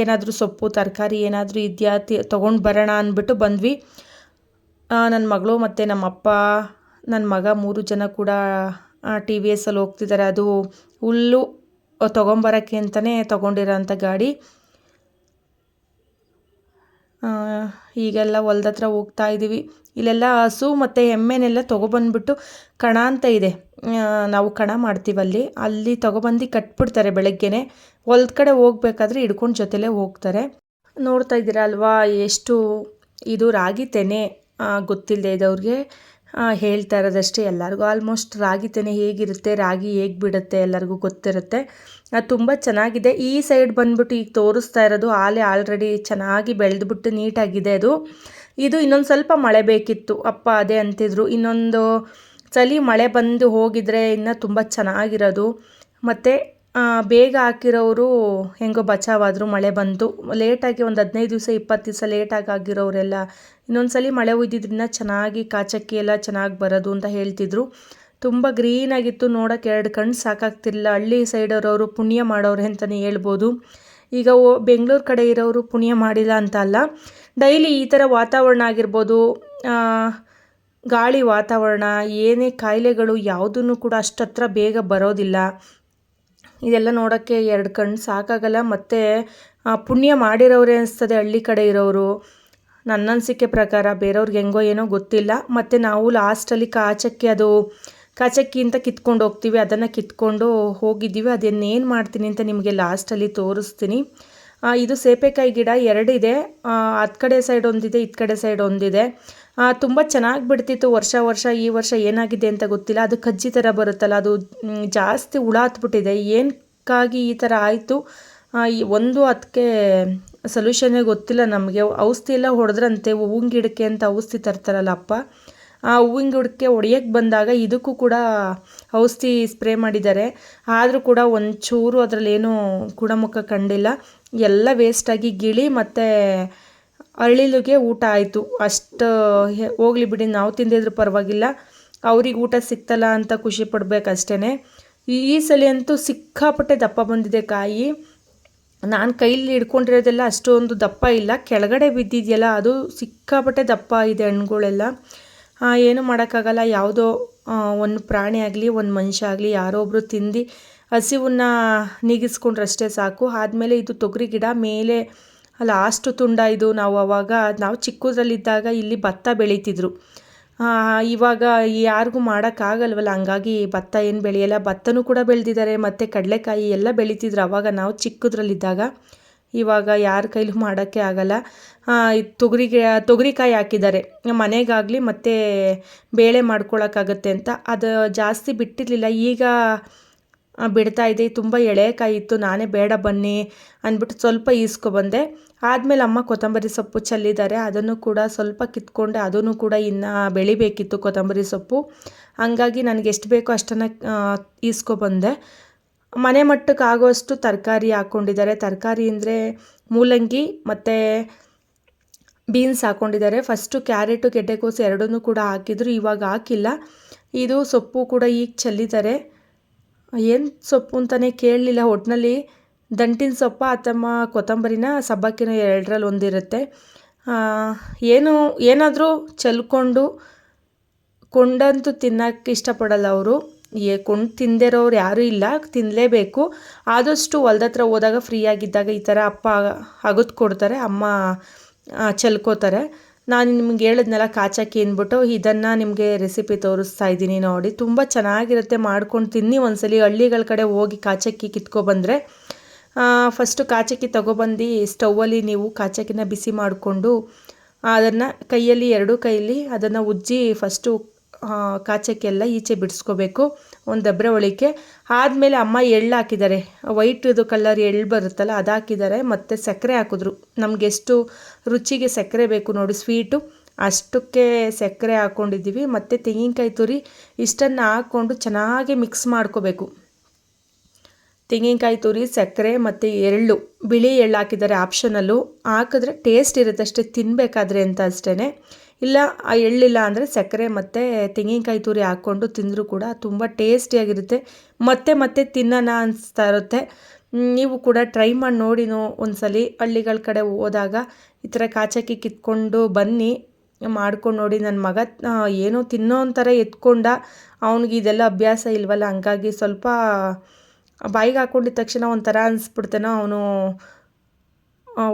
ಏನಾದರೂ ಸೊಪ್ಪು, ತರಕಾರಿ ಏನಾದರೂ ಇದೆಯಾ ತೊಗೊಂಡು ಬರೋಣ ಅಂದ್ಬಿಟ್ಟು ಬಂದ್ವಿ. ನನ್ನ ಮಗಳು ಮತ್ತು ನಮ್ಮಪ್ಪ ನನ್ನ ಮಗ ಮೂರು ಜನ ಕೂಡ ಟಿ ವಿ ಎಸ್ಸಲ್ಲಿ ಹೋಗ್ತಿದ್ದಾರೆ. ಅದು ಹುಲ್ಲು ತೊಗೊಂಬರೋಕ್ಕೆ ಅಂತಲೇ ತೊಗೊಂಡಿರೋಂಥ ಗಾಡಿ. ಈಗೆಲ್ಲ ಹೊಲ್ದ ಹತ್ರ ಹೋಗ್ತಾ ಇದ್ದೀವಿ ಇಲ್ಲೆಲ್ಲ ಹಸು ಮತ್ತು ಎಮ್ಮೆನೆಲ್ಲ ತೊಗೊಬಂದ್ಬಿಟ್ಟು ಕಣ ಅಂತ ಇದೆ. ನಾವು ಕಣ ಮಾಡ್ತೀವಲ್ಲಿ ಅಲ್ಲಿ. ತೊಗೊಬಂದು ಕಟ್ಬಿಡ್ತಾರೆ ಬೆಳಗ್ಗೆನೆ. ಹೊಲ್ದ ಕಡೆ ಹೋಗ್ಬೇಕಾದ್ರೆ ಹಿಡ್ಕೊಂಡು ಜೊತೆಲೇ ಹೋಗ್ತಾರೆ. ನೋಡ್ತಾ ಇದ್ದೀರಾ ಅಲ್ವಾ? ಎಷ್ಟು, ಇದು ರಾಗಿ ತೆನೆ ಗೊತ್ತಿಲ್ಲದೆ ಇದ್ದವ್ರಿಗೆ. ಹೇಳ್ತಾ ಇರೋದಷ್ಟೇ ಎಲ್ಲರಿಗೂ. ಆಲ್ಮೋಸ್ಟ್ ರಾಗಿ ತೆನೆ ಹೇಗಿರುತ್ತೆ, ರಾಗಿ ಹೇಗೆ ಬಿಡುತ್ತೆ ಎಲ್ಲರಿಗೂ ಗೊತ್ತಿರುತ್ತೆ. ಅದು ತುಂಬ ಚೆನ್ನಾಗಿದೆ. ಈ ಸೈಡ್ ಬಂದ್ಬಿಟ್ಟು ಈಗ ತೋರಿಸ್ತಾ ಇರೋದು ಆಲೆ ಆಲ್ರೆಡಿ ಚೆನ್ನಾಗಿ ಬೆಳೆದ್ಬಿಟ್ಟು ನೀಟಾಗಿದೆ ಅದು. ಇದು ಇನ್ನೊಂದು ಸ್ವಲ್ಪ ಮಳೆ ಬೇಕಿತ್ತು. ಅಪ್ಪ ಅದೇ ಅಂತಿದ್ರು. ಇನ್ನೊಂದು ಸಲಿ ಮಳೆ ಬಂದು ಹೋಗಿದ್ರೆ ಇನ್ನೂ ತುಂಬ ಚೆನ್ನಾಗಿರೋದು. ಮತ್ತು ಬೇಗ ಹಾಕಿರೋರು ಹೆಂಗೋ ಬಚಾವಾದರು, ಮಳೆ ಬಂತು. ಲೇಟಾಗಿ ಒಂದು ಹದಿನೈದು ದಿವಸ, ಇಪ್ಪತ್ತು ದಿವಸ ಲೇಟಾಗಿ ಆಗಿರೋರೆಲ್ಲ ಇನ್ನೊಂದು ಸಲ ಮಳೆ ಉಯ್ದಿದ್ರಿಂದ ಚೆನ್ನಾಗಿ ಕಾಚಕ್ಕಿ ಎಲ್ಲ ಚೆನ್ನಾಗಿ ಬರೋದು ಅಂತ ಹೇಳ್ತಿದ್ರು. ತುಂಬ ಗ್ರೀನಾಗಿತ್ತು ನೋಡೋಕೆ ಎರಡು ಕಣ್ಣು ಸಾಕಾಗ್ತಿರಲಿಲ್ಲ. ಹಳ್ಳಿ ಸೈಡವ್ರವರು ಪುಣ್ಯ ಮಾಡೋರು ಅಂತಲೇ ಹೇಳ್ಬೋದು. ಈಗ ಓ, ಬೆಂಗಳೂರು ಕಡೆ ಇರೋರು ಪುಣ್ಯ ಮಾಡಿಲ್ಲ ಅಂತ ಅಲ್ಲ. ಡೈಲಿ ಈ ಥರ ವಾತಾವರಣ ಆಗಿರ್ಬೋದು ಗಾಳಿ ವಾತಾವರಣ, ಏನೇ ಕಾಯಿಲೆಗಳು ಯಾವುದೂ ಕೂಡ ಅಷ್ಟತ್ರ ಬೇಗ ಬರೋದಿಲ್ಲ. ಇದೆಲ್ಲ ನೋಡೋಕ್ಕೆ ಎರಡು ಕಣ್ಣು ಸಾಕಾಗಲ್ಲ. ಮತ್ತು ಪುಣ್ಯ ಮಾಡಿರೋರೇ ಅನಿಸ್ತದೆ ಹಳ್ಳಿ ಕಡೆ ಇರೋರು. ನನ್ನ ಅನಿಸಿಕೆ ಪ್ರಕಾರ ಬೇರೆಯವ್ರಿಗೆ ಹೆಂಗೋ ಏನೋ ಗೊತ್ತಿಲ್ಲ. ಮತ್ತು ನಾವು ಲಾಸ್ಟಲ್ಲಿ ಕಾಚಕ್ಕಿ ಅದು, ಕಾಚಕ್ಕಿ ಅಂತ ಕಿತ್ಕೊಂಡು ಹೋಗ್ತೀವಿ. ಅದನ್ನು ಕಿತ್ಕೊಂಡು ಹೋಗಿದ್ದೀವಿ. ಅದನ್ನೇನು ಮಾಡ್ತೀನಿ ಅಂತ ನಿಮಗೆ ಲಾಸ್ಟಲ್ಲಿ ತೋರಿಸ್ತೀನಿ. ಇದು ಸೇಪೆಕಾಯಿ ಗಿಡ ಎರಡಿದೆ ಹತ್ತು ಕಡೆ ಸೈಡ್ ಒಂದಿದೆ ಇತ್ತು ಕಡೆ ಸೈಡ್ ಒಂದಿದೆ. ತುಂಬ ಚೆನ್ನಾಗಿ ಬಿಡ್ತಿತ್ತು. ವರ್ಷ ವರ್ಷ, ಈ ವರ್ಷ ಏನಾಗಿದೆ ಅಂತ ಗೊತ್ತಿಲ್ಲ. ಅದು ಕಜ್ಜಿ ಥರ ಬರುತ್ತಲ್ಲ, ಅದು ಜಾಸ್ತಿ ಹುಳ ಹತ್ಬಿಟ್ಟಿದೆ ಏನಕ್ಕಾಗಿ ಈ ಥರ ಆಯಿತು? ಒಂದು ಅದಕ್ಕೆ ಸೊಲ್ಯೂಷನ್ನೇ ಗೊತ್ತಿಲ್ಲ ನಮಗೆ. ಔಷಧಿ ಎಲ್ಲ ಹೊಡೆದ್ರಂತೆ, ಹೂವಿನ ಗಿಡಕ್ಕೆ ಅಂತ ಔಷಧಿ ತರ್ತಾರಲ್ಲ ಅಪ್ಪ. ಆ ಹೂವಿನ ಗಿಡಕ್ಕೆ ಒಡೆಯೋಕ್ಕೆ ಬಂದಾಗ ಇದಕ್ಕೂ ಕೂಡ ಔಷಧಿ ಸ್ಪ್ರೇ ಮಾಡಿದ್ದಾರೆ. ಆದರೂ ಕೂಡ ಒಂಚೂರು ಅದರಲ್ಲೇನು ಗುಣಮುಖ ಕಂಡಿಲ್ಲ. ಎಲ್ಲ ವೇಸ್ಟಾಗಿ ಗಿಳಿ ಮತ್ತು ಅಳಿಲಿಗೆ ಊಟ ಆಯಿತು. ಅಷ್ಟು ಹೋಗಲಿ ಬಿಡಿ, ನಾವು ತಿಂದಿದ್ರು ಪರವಾಗಿಲ್ಲ. ಅವ್ರಿಗೆ ಊಟ ಸಿಕ್ತಲ್ಲ ಅಂತ ಖುಷಿ ಪಡ್ಬೇಕಷ್ಟೇ ಈ ಸಲ ಅಂತೂ ಸಿಕ್ಕಾಪಟ್ಟೆ ದಪ್ಪ ಬಂದಿದೆ ಕಾಯಿ. ನಾನು ಕೈಲಿ ಹಿಡ್ಕೊಂಡಿರೋದೆಲ್ಲ ಅಷ್ಟೊಂದು ದಪ್ಪ ಇಲ್ಲ. ಕೆಳಗಡೆ ಬಿದ್ದಿದೆಯಲ್ಲ, ಅದು ಸಿಕ್ಕಾಪಟ್ಟೆ ದಪ್ಪ ಇದೆ ಹಣ್ಣುಗಳೆಲ್ಲ. ಏನು ಮಾಡೋಕ್ಕಾಗಲ್ಲ. ಯಾವುದೋ ಒಂದು ಪ್ರಾಣಿ ಆಗಲಿ, ಒಂದು ಮನುಷ್ಯ ಆಗಲಿ, ಯಾರೋ ಒಬ್ಬರು ತಿಂದು ಹಸಿವನ್ನ ನೀಗಿಸ್ಕೊಂಡ್ರಷ್ಟೇ ಸಾಕು. ಆದಮೇಲೆ ಇದು ತೊಗರಿ ಗಿಡ, ಮೇಲೆ ಲಾಸ್ಟ್ ತುಂಡ ಇದು ನಾವು ಅವಾಗ, ನಾವು ಚಿಕ್ಕದ್ರಲ್ಲಿದ್ದಾಗ ಇಲ್ಲಿ ಭತ್ತ ಬೆಳೀತಿದ್ರು. ಇವಾಗ ಯಾರಿಗೂ ಮಾಡೋಕ್ಕಾಗಲ್ವಲ್ಲ, ಹಂಗಾಗಿ ಭತ್ತ ಏನು ಬೆಳೆಯಲ್ಲ, ಭತ್ತನೂ ಕೂಡ ಬೆಳೆದಿದ್ದಾರೆ, ಮತ್ತು ಕಡಲೆಕಾಯಿ ಎಲ್ಲ ಬೆಳೀತಿದ್ರು ಅವಾಗ ನಾವು ಚಿಕ್ಕದ್ರಲ್ಲಿದ್ದಾಗ ಇವಾಗ ಯಾರ ಕೈಲೂ ಮಾಡೋಕ್ಕೆ ಆಗಲ್ಲ. ತೊಗರಿಗೆ, ತೊಗರಿಕಾಯಿ ಹಾಕಿದ್ದಾರೆ. ಮನೆಗಾಗಲಿ ಮತ್ತು ಬೇಳೆ ಮಾಡ್ಕೊಳಕ್ಕಾಗತ್ತೆ ಅಂತ. ಅದು ಜಾಸ್ತಿ ಬಿಟ್ಟಿರಲಿಲ್ಲ, ಈಗ ಬಿಡ್ತಾ ಇದೆ, ತುಂಬ ಎಳೆಕಾಯಿ ಇತ್ತು, ನಾನೇ ಬೇಡ ಬನ್ನಿ ಅಂದ್ಬಿಟ್ಟು ಸ್ವಲ್ಪ ಈಸ್ಕೊಬಂದೆ ಆದಮೇಲೆ ಅಮ್ಮ ಕೊತ್ತಂಬರಿ ಸೊಪ್ಪು ಚೆಲ್ಲಿದ್ದಾರೆ. ಅದನ್ನು ಕೂಡ ಸ್ವಲ್ಪ ಕಿತ್ಕೊಂಡೆ ಅದನ್ನು ಕೂಡ ಇನ್ನು ಬೆಳಿಬೇಕಿತ್ತು ಕೊತ್ತಂಬರಿ ಸೊಪ್ಪು. ಹಂಗಾಗಿ ನನಗೆ ಎಷ್ಟು ಬೇಕೋ ಅಷ್ಟನ್ನು ಈಸ್ಕೊಬಂದೆ. ಮನೆ ಮಟ್ಟಕ್ಕೆ ಆಗೋಷ್ಟು ತರಕಾರಿ ಹಾಕ್ಕೊಂಡಿದ್ದಾರೆ. ತರಕಾರಿ ಅಂದರೆ ಮೂಲಂಗಿ ಮತ್ತು ಬೀನ್ಸ್ ಹಾಕ್ಕೊಂಡಿದ್ದಾರೆ. ಫಸ್ಟು ಕ್ಯಾರೆಟು ಗೆಡ್ಡೆಕೋಸು ಎರಡನ್ನೂ ಕೂಡ ಹಾಕಿದ್ರು. ಇವಾಗ ಹಾಕಿಲ್ಲ. ಇದು ಸೊಪ್ಪು ಕೂಡ ಈಗ ಚೆಲ್ಲಿದ್ದಾರೆ. ಏನು ಸೊಪ್ಪು ಅಂತಲೇ ಕೇಳಲಿಲ್ಲ. ಒಟ್ಟಿನಲ್ಲಿ ದಂಟಿನ ಸೊಪ್ಪ ಅಥವಾ ಕೊತ್ತಂಬರಿನ ಸಬ್ಬಕ್ಕಿನ ಎರಡರಲ್ಲಿ ಒಂದಿರುತ್ತೆ. ಏನು, ಏನಾದರೂ ಚೆಲ್ಕೊಂಡು ಕೊಂಡಂತೂ ತಿನ್ನೋಕ್ಕೆ ಇಷ್ಟಪಡಲ್ಲ ಅವರು. ಏ, ಕೊಂಡು ತಿಂದಿರೋರು ಯಾರೂ ಇಲ್ಲ ತಿನ್ನಲೇಬೇಕು ಆದಷ್ಟು ಹೊಲ್ದ ಹತ್ರ ಹೋದಾಗ ಫ್ರೀ ಆಗಿದ್ದಾಗ ಈ ಥರ ಅಪ್ಪ ಅಗದು ಕೊಡ್ತಾರೆ, ಅಮ್ಮ ಚೆಲ್ಕೋತಾರೆ. ನಾನು ನಿಮ್ಗೆ ಹೇಳಿದ್ನೆಲ್ಲ ಕಾಚಕ್ಕಿ ಅಂದ್ಬಿಟ್ಟು ಇದನ್ನು ನಿಮಗೆ ರೆಸಿಪಿ ತೋರಿಸ್ತಾ ಇದ್ದೀನಿ ನೋಡಿ. ತುಂಬ ಚೆನ್ನಾಗಿರುತ್ತೆ, ಮಾಡ್ಕೊಂಡು ತಿನ್ನಿ ಒಂದ್ಸಲಿ. ಹಳ್ಳಿಗಳ ಕಡೆ ಹೋಗಿ ಕಾಚಕ್ಕಿ ಕಿತ್ಕೊಬಂದರೆ ಫಸ್ಟು ಕಾಚಕ್ಕಿ ತೊಗೊಬಂದು ಸ್ಟೌವಲ್ಲಿ ನೀವು ಕಾಚಕ್ಕಿನ ಬಿಸಿ ಮಾಡಿಕೊಂಡು ಅದನ್ನು ಕೈಯಲ್ಲಿ, ಎರಡೂ ಕೈಯಲ್ಲಿ ಅದನ್ನು ಉಜ್ಜಿ ಫಸ್ಟು ಕಾಚಕ್ಕೆಲ್ಲ ಈಚೆ ಬಿಡಿಸ್ಕೋಬೇಕು. ಒಂದು ದಬ್ರೆ ಒಳಿಕೆ ಆದಮೇಲೆ ಅಮ್ಮ ಎಳ್ಳು ಹಾಕಿದ್ದಾರೆ. ವೈಟ್ದು ಕಲರ್ ಎಳ್ಳು ಬರುತ್ತಲ್ಲ, ಅದು ಹಾಕಿದ್ದಾರೆ. ಮತ್ತು ಸಕ್ಕರೆ ಹಾಕಿದ್ರು. ನಮ್ಗೆ ಎಷ್ಟು ರುಚಿಗೆ ಸಕ್ಕರೆ ಬೇಕು ನೋಡಿ ಸ್ವೀಟು ಅಷ್ಟಕ್ಕೆ ಸಕ್ಕರೆ ಹಾಕ್ಕೊಂಡಿದ್ದೀವಿ ಮತ್ತು ತೆಂಗಿನಕಾಯಿ ತುರಿ ಇಷ್ಟನ್ನು ಹಾಕ್ಕೊಂಡು ಚೆನ್ನಾಗಿ ಮಿಕ್ಸ್ ಮಾಡ್ಕೋಬೇಕು. ತೆಂಗಿನಕಾಯಿ ತುರಿ, ಸಕ್ಕರೆ ಮತ್ತು ಎಳ್ಳು. ಬಿಳಿ ಎಳ್ಳು ಹಾಕಿದ್ದಾರೆ ಆಪ್ಷನಲ್ಲು. ಹಾಕಿದ್ರೆ ಟೇಸ್ಟ್ ಇರುತ್ತೆ ಅಷ್ಟೇ ತಿನ್ನಬೇಕಾದ್ರೆ ಅಂತ ಅಷ್ಟೇ ಇಲ್ಲ, ಆ ಎಳ್ಳಿಲ್ಲ ಅಂದರೆ ಸಕ್ಕರೆ ಮತ್ತು ತೆಂಗಿನಕಾಯಿ ತುರಿ ಹಾಕ್ಕೊಂಡು ತಿಂದರೂ ಕೂಡ ತುಂಬ ಟೇಸ್ಟಿಯಾಗಿರುತ್ತೆ. ಮತ್ತೆ ಮತ್ತೆ ತಿನ್ನೋಣ ಅನಿಸ್ತಾ ಇರುತ್ತೆ. ನೀವು ಕೂಡ ಟ್ರೈ ಮಾಡಿ ನೋಡಿನೋ ಒಂದ್ಸಲಿ ಹಳ್ಳಿಗಳ ಕಡೆ ಹೋದಾಗ ಈ ಥರ ಕಾಚಕ್ಕಿ ಕಿತ್ಕೊಂಡು ಬನ್ನಿ. ಮಾಡ್ಕೊಂಡು ನೋಡಿ ನನ್ನ ಮಗ ಏನೋ ತಿನ್ನೋ ಒಂಥರ ಎತ್ಕೊಂಡ. ಅವ್ನಿಗೆ ಇದೆಲ್ಲ ಅಭ್ಯಾಸ ಇಲ್ವಲ್ಲ, ಹಂಗಾಗಿ ಸ್ವಲ್ಪ ಬಾಯಿಗೆ ಹಾಕ್ಕೊಂಡಿದ್ದ ತಕ್ಷಣ ಒಂಥರ ಅನಿಸ್ಬಿಡ್ತೇನೋ ಅವನು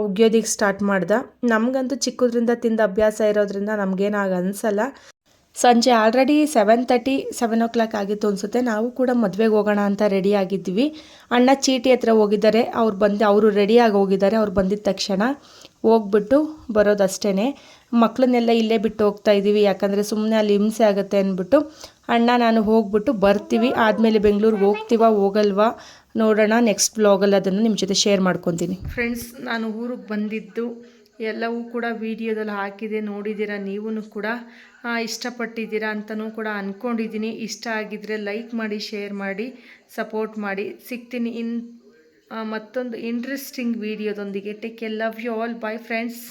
ಉಗ್ಯೋದಿಗೆ ಸ್ಟಾರ್ಟ್ ಮಾಡ್ದ. ನಮಗಂತೂ ಚಿಕ್ಕದ್ರಿಂದ ತಿಂದ ಅಭ್ಯಾಸ ಇರೋದ್ರಿಂದ ನಮಗೇನಾಗ ಅನಿಸಲ್ಲ. ಸಂಜೆ already seven thirty seven o'clock ಆಗಿತ್ತು ಅನಿಸುತ್ತೆ. ನಾವು ಕೂಡ ಮದುವೆಗೆ ಹೋಗೋಣ ಅಂತ ರೆಡಿ ಆಗಿದ್ವಿ. ಅಣ್ಣ ಚೀಟಿ ಹತ್ರ ಹೋಗಿದ್ದಾರೆ. ಅವ್ರು ಬಂದು, ಅವರು ರೆಡಿಯಾಗಿ ಹೋಗಿದ್ದಾರೆ. ಅವ್ರು ಬಂದಿದ್ದ ತಕ್ಷಣ ಹೋಗ್ಬಿಟ್ಟು ಬರೋದಷ್ಟೇ ಮಕ್ಕಳನ್ನೆಲ್ಲ ಇಲ್ಲೇ ಬಿಟ್ಟು ಹೋಗ್ತಾ ಇದ್ದೀವಿ ಯಾಕಂದರೆ ಸುಮ್ಮನೆ ಅಲ್ಲಿ ಹಿಂಸೆ ಆಗುತ್ತೆ ಅಂದ್ಬಿಟ್ಟು ಅಣ್ಣ, ನಾನು ಹೋಗ್ಬಿಟ್ಟು ಬರ್ತೀವಿ. ಆದಮೇಲೆ ಬೆಂಗಳೂರಿಗೆ ಹೋಗ್ತೀವ, ಹೋಗಲ್ವಾ, ನೋಡೋಣ. ನೆಕ್ಸ್ಟ್ ಬ್ಲಾಗಲ್ಲಿ ಅದನ್ನು ನಿಮ್ಮ ಜೊತೆ ಶೇರ್ ಮಾಡ್ಕೊತೀನಿ. ಫ್ರೆಂಡ್ಸ್ ನಾನು ಊರಿಗೆ ಬಂದಿದ್ದು. ಎಲ್ಲವೂ ಕೂಡ ವಿಡಿಯೋದಲ್ಲಿ ಹಾಕಿದೆ ನೋಡಿದ್ದೀರಾ ನೀವೂ ಕೂಡ. ಇಷ್ಟಪಟ್ಟಿದ್ದೀರಾ ಅಂತಲೂ ಕೂಡ ಅಂದ್ಕೊಂಡಿದ್ದೀನಿ ಇಷ್ಟ ಆಗಿದ್ದರೆ ಲೈಕ್ ಮಾಡಿ ಶೇರ್ ಮಾಡಿ ಸಪೋರ್ಟ್ ಮಾಡಿ. ಸಿಗ್ತೀನಿ ಇನ್ ಮತ್ತೊಂದು interesting ವಿಡಿಯೋದೊಂದಿಗೆ take a love you all bye friends